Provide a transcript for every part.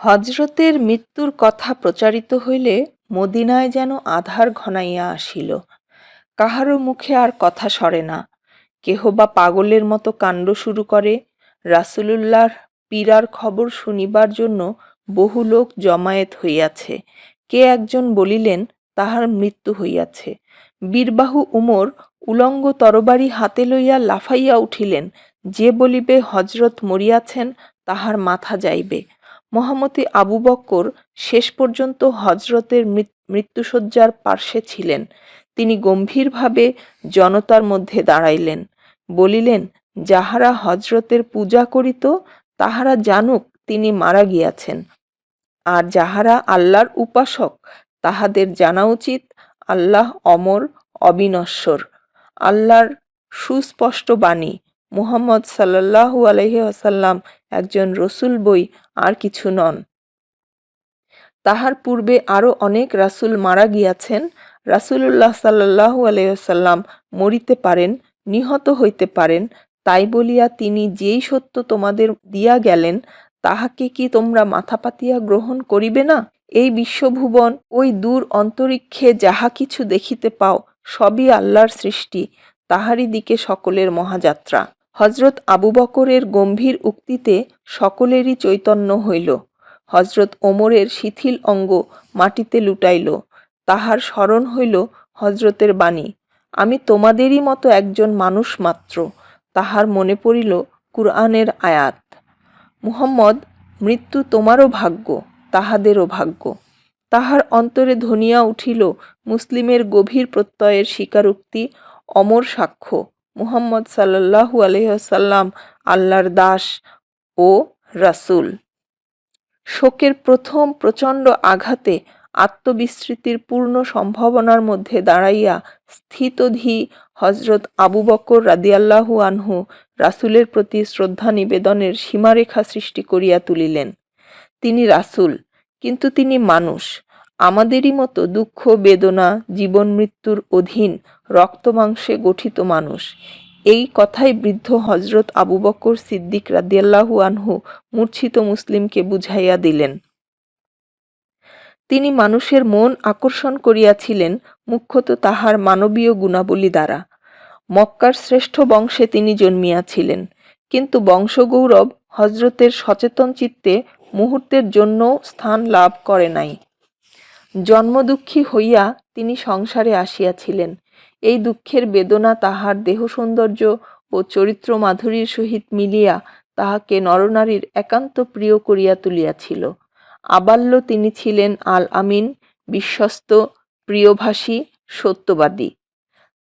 হজরতের মৃত্যুর কথা প্রচারিত হইলে মদিনায় যেন আধার ঘনাইয়া আসিল। কাহারও মুখে আর কথা সরে না। কেহ বা পাগলের মতো কাণ্ড শুরু করে। রাসুলুল্লাহর পীড়ার খবর শুনিবার জন্য বহু লোক জমায়েত হইয়াছে। কে একজন বলিলেন, তাহার মৃত্যু হইয়াছে। বীরবাহু উমর উলঙ্গ তরবারি হাতে লইয়া লাফাইয়া উঠিলেন। যে বলিবে হজরত মরিয়াছেন, তাহার মাথা যাইবে। মহামতি আবু বক্কর শেষ পর্যন্ত হজরতের মৃত্যুশয্যার পার্শ্বে ছিলেন। তিনি গম্ভীরভাবে জনতার মধ্যে দাঁড়াইলেন। বলিলেন, যাহারা হজরতের পূজা করিত, তাহারা জানুক তিনি মারা গিয়াছেন। আর যাহারা আল্লাহর উপাসক, তাহাদের জানা উচিত আল্লাহ অমর, অবিনশ্বর। আল্লাহর সুস্পষ্ট বাণী, মুহাম্মদ সাল্লাল্লাহু আলহি আসাল্লাম একজন রসুল বই আর কিছু নন। তাহার পূর্বে আরও অনেক রাসুল মারা গিয়াছেন, রাসুলুল্লাহ সাল্লাহু আলাইসাল্লাম মরিতে পারেন, নিহত হইতে পারেন, তাই বলিয়া তিনি যেই সত্য তোমাদের দিয়া গেলেন, তাহাকে কি তোমরা মাথা পাতিয়া গ্রহণ করিবে না? এই বিশ্বভুবন, ওই দূর অন্তরিক্ষে যাহা কিছু দেখিতে পাও, সবই আল্লাহর সৃষ্টি, তাহারই দিকে সকলের মহাযাত্রা। হজরত আবু বকরের গম্ভীর উক্তিতে সকলেরই চৈতন্য হইল। হজরত ওমরের শিথিল অঙ্গ মাটিতে লুটাইল। তাহার স্মরণ হইল হজরতের বাণী, আমি তোমাদেরই মতো একজন মানুষ মাত্র তাহার মনে পড়িল কুরআনের আয়াত। মুহাম্মদ, মৃত্যু তোমারও ভাগ্য, তাহাদেরও ভাগ্য তাহার অন্তরে ধনিয়া উঠিল মুসলিমের গভীর প্রত্যয়ের স্বীকারোক্তি অমর সাক্ষ্য। মুহাম্মদ সাল্লাহু আলহ্লাম আল্লাহর দাস ও রাসুল। শোকের প্রথম প্রচণ্ড আঘাতে আত্মবিস্মৃতির পূর্ণ সম্ভাবনার মধ্যে দাঁড়াইয়া স্থিতধি হজরত আবু বকর রাদিয়াল্লাহু আনহু রাসুলের প্রতি শ্রদ্ধা নিবেদনের সীমারেখা সৃষ্টি করিয়া তুলিলেন। তিনি রাসুল, কিন্তু তিনি মানুষ। আমাদেরই মতো দুঃখ, বেদনা, জীবন মৃত্যুর অধীন রক্তমাংসে গঠিত মানুষ। এই কথাই বৃদ্ধ হজরত আবু বকর সিদ্দিক রাদিয়াল্লাহু আনহু মূর্ছিত মুসলিমকে বুঝাইয়া দিলেন। তিনি মানুষের মন আকর্ষণ করিয়াছিলেন মুখ্যত তাহার মানবীয় গুণাবলী দ্বারা। মক্কার শ্রেষ্ঠ বংশে তিনি জন্মিয়াছিলেন, কিন্তু বংশগৌরব হজরতের সচেতন চিত্তে মুহূর্তের জন্য স্থান লাভ করে নাই। জন্মদুঃখী হইয়া তিনি সংসারে আসিয়াছিলেন। এই দুঃখের বেদনা তাহার দেহ সৌন্দর্য ও চরিত্র মাধুরীর সহিত মিলিয়া তাহাকে নরনারীর একান্ত প্রিয় করিয়া তুলিয়াছিল। আবাল্য তিনি ছিলেন আল আমিন বিশ্বস্ত, প্রিয়ভাষী, সত্যবাদী।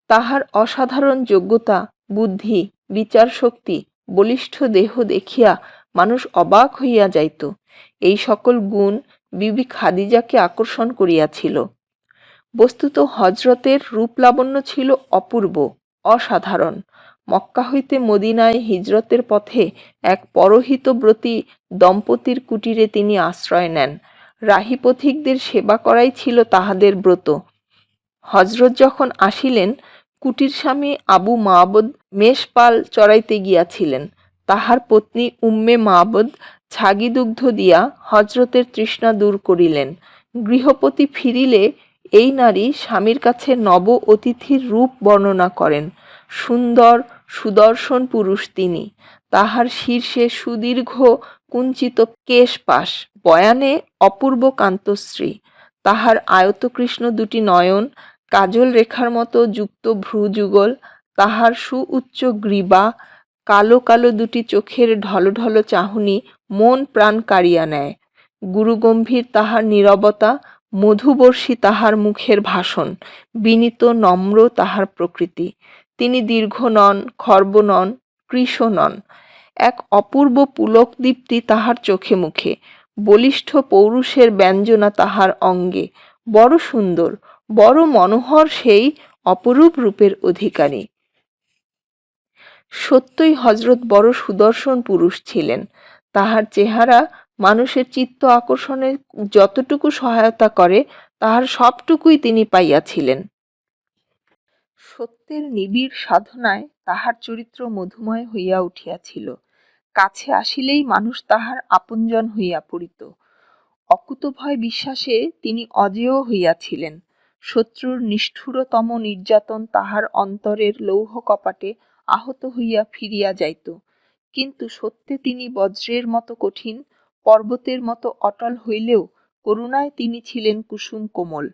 তাহার অসাধারণ যোগ্যতা, বুদ্ধি বিচার শক্তি বলিষ্ঠ দেহ দেখিয়া মানুষ অবাক হইয়া যাইত। এই সকল গুণ বিবি খাদিজাকে আকর্ষণ করিয়াছিল। বস্তুত হজরতের রূপলাবণ্য ছিল অপূর্ব, অসাধারণ। মক্কা হইতে মদিনায় হিজরতের পথে এক পরহিতব্রতী দম্পতির কুটিরে তিনি আশ্রয় নেন। রাহি পথিকদের সেবা করাই ছিল তাহাদের ব্রত। হজরত যখন আসিলেন, কুটির স্বামী আবু মাহবুদ মেষপাল চড়াইতে গিয়াছিলেন। তাহার পত্নী উম্মে মাহবুদ ছাগি দুগ্ধ দিয়া হজরতের তৃষ্ণা দূর করিলেন। গৃহপতি ফিরিলে এই নারী স্বামীর কাছে নব অতিথির রূপ বর্ণনা করেন। সুন্দর, সুদর্শন পুরুষ তিনি। তাহার শীর্ষে সুদীর্ঘ, কুঞ্চিত কেশপাশ বয়ানে অপূর্ব কান্তশ্রী। তাহার আয়তকৃষ্ণ দুটি নয়ন, কাজল রেখার মতো যুক্ত ভ্রুযুগল, তাহার সুউচ্চ গ্রীবা, কালো কালো দুটি চোখের ঢলঢল চাহনি মন প্রাণ কাড়িয়া নেয়। গুরুগম্ভীর তাহার নীরবতা, মধুবর্ষী তাহার মুখের ভাষণ, বিনীত নম্র তাহার প্রকৃতি। তিনি দীর্ঘ নন, খর্ব নন, কৃষ নন। এক অপূর্ব পুলক দীপ্তি তাহার চোখে মুখে। বলিষ্ঠ পৌরুষের ব্যঞ্জনা তাহার অঙ্গে। বড় সুন্দর, বড় মনোহর সেই অপরূপ রূপের অধিকারী। সত্যই হজরত বড় সুদর্শন পুরুষ ছিলেন। তাহার চেহারা মানুষের চিত্ত আকর্ষণে যতটুকু সহায়তা করে, তাহার সবটুকুই তিনি পাইয়াছিলেন। সত্যের নিবিড় সাধনায় তাহার চরিত্র মধুময় হইয়া উঠিয়াছিল। কাছে আসিলেই মানুষ তাহার আপনজন হইয়া পড়িত। অকুতভয় বিশ্বাসে তিনি অজেয় হইয়াছিলেন। শত্রুর নিষ্ঠুরতম নির্যাতন তাহার অন্তরের লৌহ কপাটে আহত হইয়া ফিরিয়া যাইত। কিন্তু সত্যে তিনি বজ্রের মতো কঠিন, পর্বতের মতো অটল হইলেও করুণায় তিনি ছিলেন কুসুম কোমল।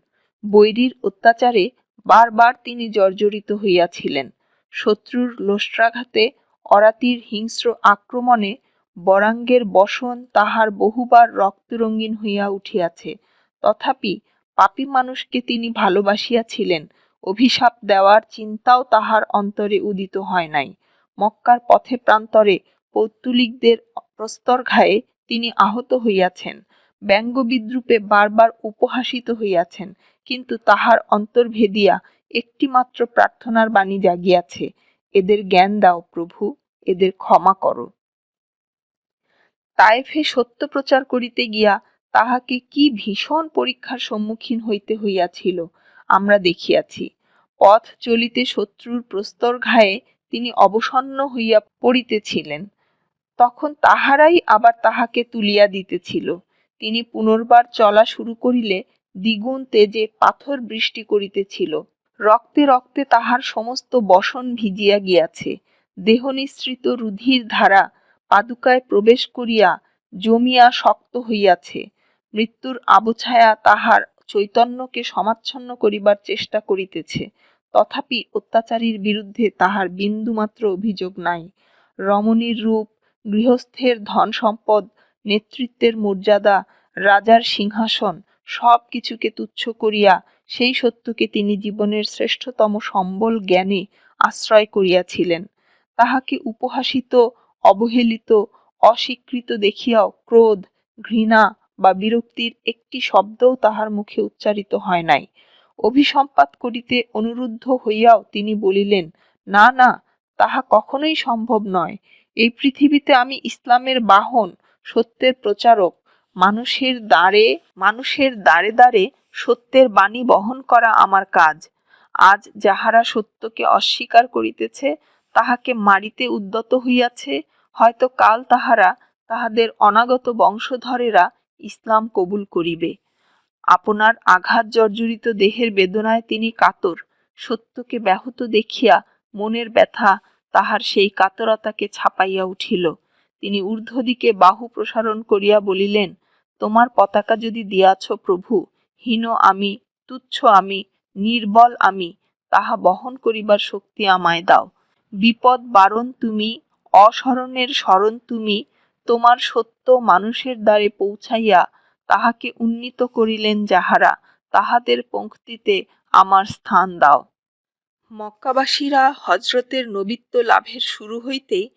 বৈরীর অত্যাচারে বারবার তিনি জর্জরিত হইয়াছিলেন। শত্রুর লোষ্ট্রাঘাতে অরাতির হিংস্র আক্রমণে বরাঙ্গের বসন তাহার বহুবার রক্তরঙ্গিন হইয়া উঠিয়াছে। তথাপি পাপী মানুষকে তিনি ভালোবাসিয়াছিলেন। অভিশাপ দেওয়ার চিন্তাও তাহার অন্তরে উদিত হয় নাই। মক্কার পথে প্রান্তরে পৌত্তলিকদের প্রস্তরঘায়ে তিনি আহত হইয়াছেন। ব্যঙ্গ বিদ্রুপে বারবার উপহাসিত হইয়াছেন, কিন্তু তাহার অন্তর্ভেদিয়া একটিমাত্র প্রার্থনার বাণী জাগিয়াছে, এদের জ্ঞান দাও প্রভু, এদের ক্ষমা করো। তায়েফে সত্য প্রচার করিতে গিয়া তাহাকে কি ভীষণ পরীক্ষার সম্মুখীন হইতে হইয়াছিল, আমরা দেখিয়াছি। পথ চলিতে শত্রুর প্রস্তর ঘায়ে তিনি অবসন্ন হইয়া পড়িতেছিলেন। তখন তাহারাই আবার তাহাকে তুলিয়া দিতেছিল। তিনি পুনর্বার চলা শুরু করিলে দ্বিগুণ তেজে পাথর বৃষ্টি করিতেছিল। রক্তে রক্তে তাহার সমস্ত বসন ভিজিয়া গিয়াছে। দেহ নিঃসৃত রুধির ধারা পাদুকায় প্রবেশ করিয়া জমিয়া শক্ত হইয়াছে। মৃত্যুর আবছায়া তাহার চৈতন্যকে সমাচ্ছন্ন করিবার চেষ্টা করিতেছে। তথাপি অত্যাচারীর বিরুদ্ধে তাহার বিন্দুমাত্র অভিযোগ নাই। রমণীর রূপ, গৃহস্থের ধন সম্পদ, নেতৃত্বের মর্যাদা, রাজার সিংহাসন, সব কিছুকে তুচ্ছ করিয়া সেই সত্যকে তিনি জীবনের শ্রেষ্ঠতম সম্বল জ্ঞানে আশ্রয় করিয়াছিলেন। তাহাকে উপহাসিত, অবহেলিত, অস্বীকৃত দেখিয়াও ক্রোধ, ঘৃণা বা বিরক্তির একটি শব্দও তাহার মুখে উচ্চারিত হয় নাই। অভিসম্পাত করিতে অনুরুদ্ধ হইয়াও তিনি বলিলেন, না না, তাহা কখনোই সম্ভব নয়। এই পৃথিবীতে আমি ইসলামের বাহন, সত্যের প্রচারক, মানুষের দ্বারে মানুষের দ্বারে দ্বারে সত্যের বাণী বহন করা আমার কাজ। আজ যাহারা সত্যকে অস্বীকার করিতেছে, তাহাকে মারিতে উদ্যত হইয়াছে, হয়তো কাল তাহারা তাহাদের অনাগত বংশধরেরা ইসলাম কবুল করিবে। আপনার আঘাত জর্জরিত দেহের বেদনায় তিনি কাতর। সত্যকে ব্যাহত দেখিয়া মনের ব্যথা তাহার সেই কাতরতাকে ছাপাইয়া উঠিল। তিনি ঊর্ধ্বদিকে বাহু প্রসারণ করিয়া বলিলেন, তোমার পতাকা যদি দিয়াছ প্রভু, হীন আমি, তুচ্ছ আমি, নির্বল আমি, তাহা বহন করিবার শক্তি আমায় দাও। বিপদ বারণ তুমি অস্মরণের স্মরণ তুমি, তোমার সত্য মানুষের দ্বারে পৌঁছাইয়া তাহাকে উন্নীত করিলেন যাহারা, তাহাদের পঙ্ক্তিতে আমার স্থান দাও। মক্কাবাসীরা হজরতের নবিত্ব লাভের শুরু হইতেই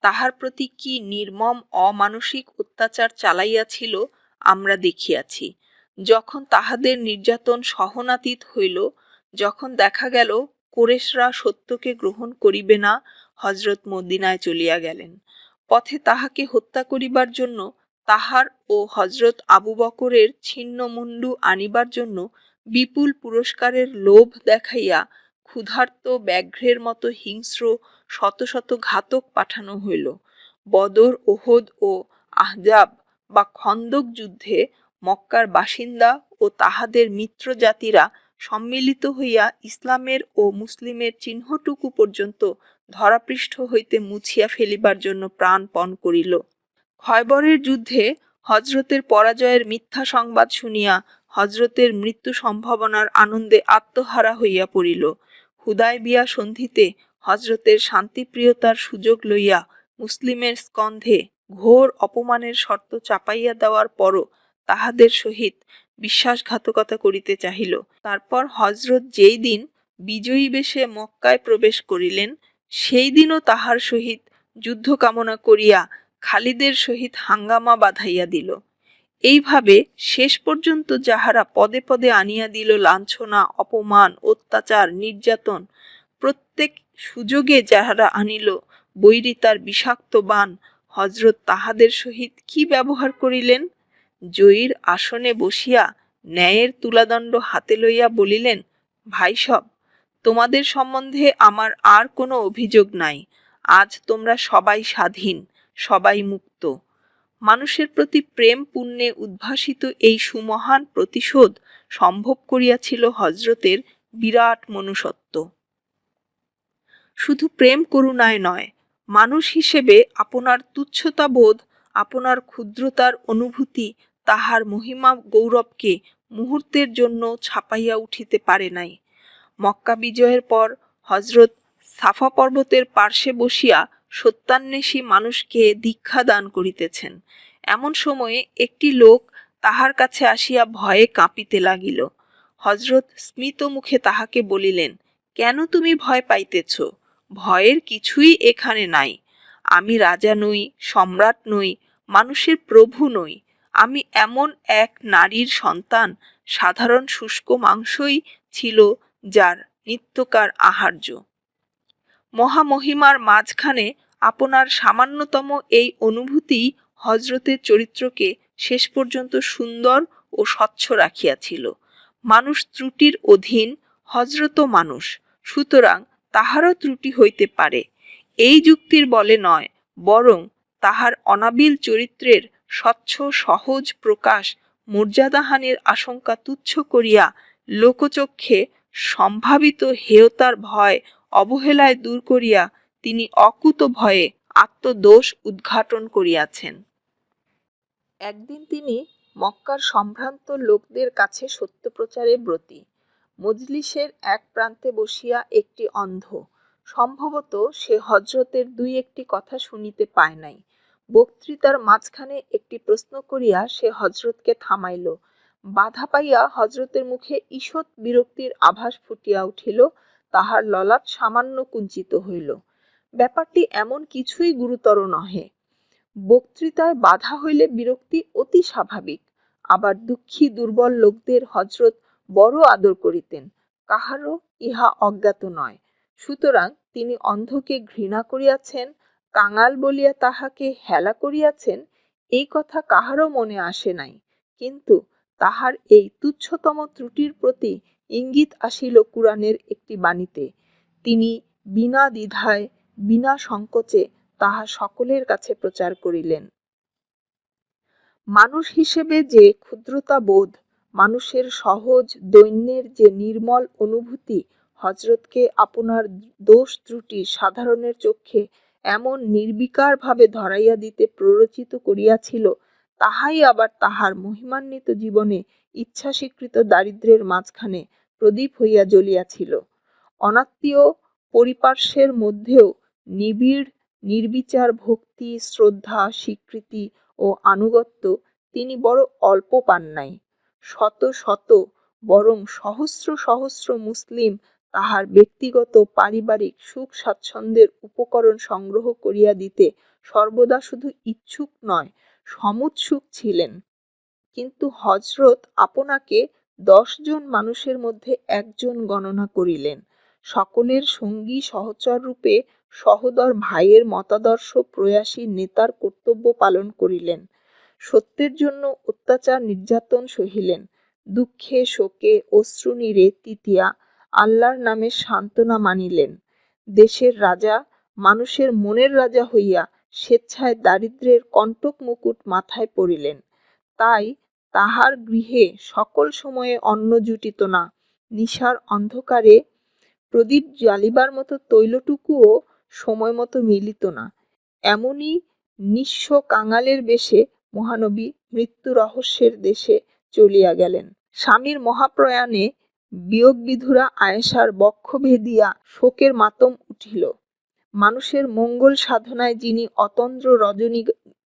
তাহার প্রতি কি নির্মম অমানসিক অত্যাচার চালাইয়াছিল আমরা দেখিয়াছি। যখন তাহাদের নির্যাতন সহনাতীত হইল, যখন দেখা গেল কোরেশরা সত্যকে গ্রহণ করিবে না হজরত মদিনায় চলিয়া গেলেন। পথে তাহাকে হত্যা করিবার জন্য তাহার ও হজরত আবু বকরের ছিন্নমুন্ডু আনিবার জন্য বিপুল পুরস্কারের লোভ দেখাইয়া ক্ষুধার্ত ব্যাঘ্রের মতো হিংস্র শত শত ঘাতক পাঠানো হইল। বদর, ওহদ ও আহজাব বা খন্দক যুদ্ধে মক্কার বাসিন্দা ও তাহাদের মিত্র জাতিরা সম্মিলিত হইয়া ইসলামের ও মুসলিমের চিহ্নটুকু পর্যন্ত ধরাপৃষ্ঠ হইতে মুছিয়া ফেলিবার জন্য প্রাণপণ করিল। খয়বরের যুদ্ধে হজরতের পরাজয়ের মিথ্যা সংবাদ শুনিয়া হজরতের মৃত্যু সম্ভাবনার আনন্দে আত্মহারা হইয়া পড়িল। হুদায় বিয়া সন্ধিতে হজরতের শান্তিপ্রিয়তার সুযোগ লইয়া মুসলিমের স্কন্ধে ঘোর অপমানের শর্ত চাপাইয়া দেওয়ার পরও তাহাদের সহিত বিশ্বাসঘাতকতা করিতে চাহিল। তারপর হজরত যেই দিন বিজয়ী বেশে মক্কায় প্রবেশ করিলেন, সেই দিনও তাহার সহিত যুদ্ধ কামনা করিয়া খালিদের সহিত হাঙ্গামা বাঁধাইয়া দিল। এইভাবে শেষ পর্যন্ত যাহারা পদে পদে আনিয়া দিল লাঞ্ছনা, অপমান, অত্যাচার, নির্যাতন, প্রত্যেক সুযোগে যাহারা আনিল বৈরিতার বিষাক্ত বান হজরত তাহাদের সহিত কি ব্যবহার করিলেন? জয়ীর আসনে বসিয়া ন্যায়ের তুলাদণ্ড হাতে লইয়া বলিলেন, ভাই সব, তোমাদের সম্বন্ধে আমার আর কোনো অভিযোগ নাই। আজ তোমরা সবাই স্বাধীন। সবাই মুক্ত। মানুষের প্রতি প্রেম পুণ্যে উদ্ভাসিত এই সুমহান প্রতিশোধ সম্ভব করিয়াছিল হজরতের বিরাট মনুষ্যত্ব। শুধু প্রেম করুণায় নয়, মানুষ হিসেবে আপনার তুচ্ছতা বোধ, আপনার ক্ষুদ্রতার অনুভূতি তাহার মহিমা গৌরবকে মুহূর্তের জন্য ছাপাইয়া উঠিতে পারে নাই। মক্কা বিজয়ের পর হজরত সাফা পর্বতের পার্শ্বে বসিয়া সত্যান্বেষী মানুষকে দীক্ষা দান করিতেছেন। এমন সময়ে একটি লোক তাহার কাছে আসিয়া ভয়ে কাঁপিতে লাগিল। হজরত স্মিত মুখে তাহাকে বলিলেন, কেন তুমি ভয় পাইতেছ? ভয়ের কিছুই এখানে নাই। আমি রাজা নই, সম্রাট নই, মানুষের প্রভু নই। আমি এমন এক নারীর সন্তান, সাধারণ শুষ্ক মাংসই ছিল যার নিত্যকার আহার্য। মহামহিমার মাঝখানে আপনার সামান্যতম এই অনুভূতি হজরতের চরিত্রকে শেষ পর্যন্ত সুন্দর ও স্বচ্ছ রাখিয়াছিল। মানুষ ত্রুটির অধীন হজরত মানুষ, সুতরাং তাহারও ত্রুটি হইতে পারে। এই যুক্তির বলে নয়, বরং তাহার অনাবিল চরিত্রের স্বচ্ছ, সহজ প্রকাশ মর্যাদাহানির আশঙ্কা তুচ্ছ করিয়া লোকচক্ষে সম্ভাবিত হেয়তার ভয় অবহেলায় দূর করিয়া তিনি অকুত ভয়ে আত্মদোষ উদ্ঘাটন করিয়াছেন। একদিন তিনি মক্কার সম্ভ্রান্ত লোকদের কাছে সত্য প্রচারে ব্রতী। মজলিসের এক প্রান্তে বসিয়া একটি অন্ধ। সম্ভবত সে হজরতের দুই একটি কথা শুনিতে পায় নাই। বক্তৃতার মাঝখানে একটি প্রশ্ন করিয়া সে হজরতকে থামাইল। বাধা পাইয়া হজরতের মুখে ঈষৎ বিরক্তির আভাস ফুটিয়া উঠিল, তাহার ললাট সামান্য কুঞ্চিত হইল। ব্যাপারটি এমন কিছুই গুরুতর নহে। বক্তৃতায় বাধা হইলে বিরক্তি অতি স্বাভাবিক। আবার দুঃখী দুর্বল লোকদের হজরত বড় আদর করিতেন, কাহারও ইহা অজ্ঞাত নয়। সুতরাং তিনি অন্ধকে ঘৃণা করিয়াছেন, কাঙাল বলিয়া তাহাকে হেলা করিয়াছেন, এই কথা কাহারও মনে আসে নাই। কিন্তু তাহার এই তুচ্ছতম ত্রুটির প্রতি ইঙ্গিত আসিল কুরআনের একটি বাণীতে। তিনি বিনা দ্বিধায় বিনা সংকোচে তাহা সকলের কাছে প্রচার করিলেন। মানুষ হিসেবে যে ক্ষুদ্রতা বোধ, মানুষের সহজ দৈন্যের যে নির্মল অনুভূতি হজরতকে আপনার দোষ ত্রুটি সাধারণের চক্ষে এমন নির্বিকারভাবে ধরাইয়া দিতে প্ররোচিত করিয়াছিল, তাহাই আবার তাহার মহিমান্বিত জীবনে ইচ্ছাস্বীকৃত দারিদ্র্যের মাঝখানে প্রদীপ হইয়া জ্বলিয়াছিল। অনাত্মীয় পরিপার্শ্বের মধ্যেও নিবিড়, নির্বিচার ভক্তি, শ্রদ্ধা, স্বীকৃতি ও আনুগত্য তিনি বড় অল্প পান নাই। শত শত, বরং সহস্র সহস্র মুসলিম তাহার ব্যক্তিগত পারিবারিক সুখ স্বাচ্ছন্দ্যের উপকরণ সংগ্রহ করিয়া দিতে সর্বদা শুধু ইচ্ছুক নয়, সমুৎসুক ছিলেন। কিন্তু হজরত আপনাকে দশজন মানুষের মধ্যে একজন গণনা করিলেন। সকলের সঙ্গী সহচর রূপে সহদর ভাইয়ের মতাদর্শ প্রয়াসী নেতার কর্তব্য পালন করিলেন। সত্যের জন্য অত্যাচার নির্যাতন সহিলেন। দুঃখে, শোকে, অশ্রুনীরে তৃতীয়া আল্লাহর নামে সান্ত্বনা মানিলেন। দেশের রাজা, মানুষের মনের রাজা হইয়া স্বেচ্ছায় দারিদ্র্যের কণ্টক মুকুট মাথায় পড়িলেন। তাই তাহার গৃহে সকল সময়ে অন্ন জুটিত না। নিশার অন্ধকারে প্রদীপ জ্বালিবার মতো তৈলটুকুও সময় মতো মিলিত না। এমনই নিঃস্ব কাঙালের বেশে মহানবী মৃত্যু রহস্যের দেশে চলিয়া গেলেন। স্বামীর মহাপ্রয়াণে বিয়োগ বিধুরা আয়েশার বক্ষ ভেদিয়া শোকের মাতম উঠিল। মানুষের মঙ্গল সাধনায় যিনি অতন্দ্র রজনী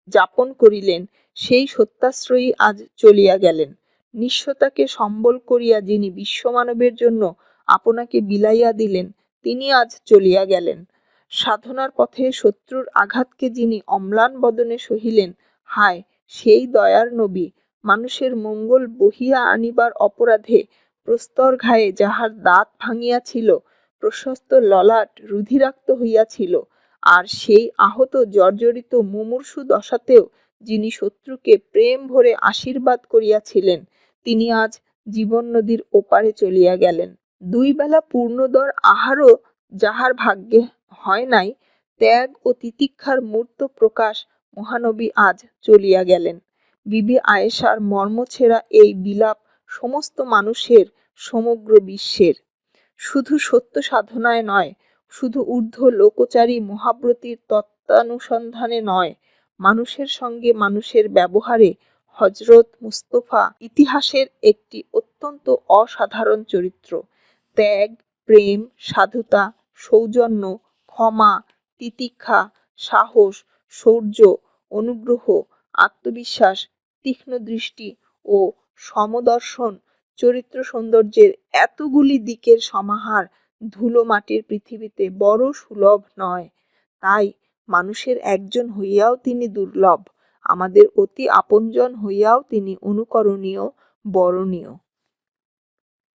যাপন করিলেন, সেই সত্যাশ্রয়ী আজ চলিয়া গেলেন। নিঃস্বতাকে সম্বল করিয়া যিনি বিশ্বমানবের জন্য আপনাকে বিলাইয়া দিলেন, তিনি আজ চলিয়া গেলেন। সাধনার পথে শত্রুর আঘাতকে যিনি অম্লান বদনে সহিলেন, হায়, সেই দয়ার নবী। মানুষের মঙ্গল বহিয়া আনিবার অপরাধে প্রস্তর ঘায়ে যাহার দাঁত ভাঙিয়াছিল, প্রশস্ত ললাট রুধিরাক্ত হইয়াছিল। আর সেই আহত জর্জরিত মুমূর্ষু দশাতেও যিনি শত্রুকে প্রেম ভরে আশীর্বাদ করিয়াছিলেন, তিনি আজ জীবন নদীর ওপারে চলিয়া গেলেন। দুই বেলা পূর্ণদর আহারও যাহার ভাগ্যে হয় নাই, ত্যাগ ও তিতিক্ষার মূর্ত প্রকাশ মহানবী আজ চলিয়া গেলেন। বিবি আয়েশার মর্মছেরা এই বিলাপ সমস্ত মানুষের, সমগ্র বিশ্বের। শুধু সত্য সাধনায় নয়, শুধু ঊর্ধ্ব লোকচারী মহাব্রতীর তত্ত্বানুসন্ধানে নয়, মানুষের সঙ্গে মানুষের ব্যবহারে হজরত মুস্তফা ইতিহাসের একটি অত্যন্ত অসাধারণ চরিত্র। ত্যাগ, প্রেম, সাধুতা, সৌজন্য ক্ষমা, তিতিক্ষা, সাহস, শৌর্য, অনুগ্রহ, আত্মবিশ্বাস, তীক্ষ্ণ দৃষ্টি ও সমদর্শন। চরিত্র সৌন্দর্যের এতগুলি দিকের সমাহার ধুলো মাটির পৃথিবীতে বড় সুলভ নয়। তাই মানুষের একজন হইয়াও তিনি দুর্লভ, আমাদের অতি আপনজন হইয়াও তিনি অনুকরণীয়, বরণীয়।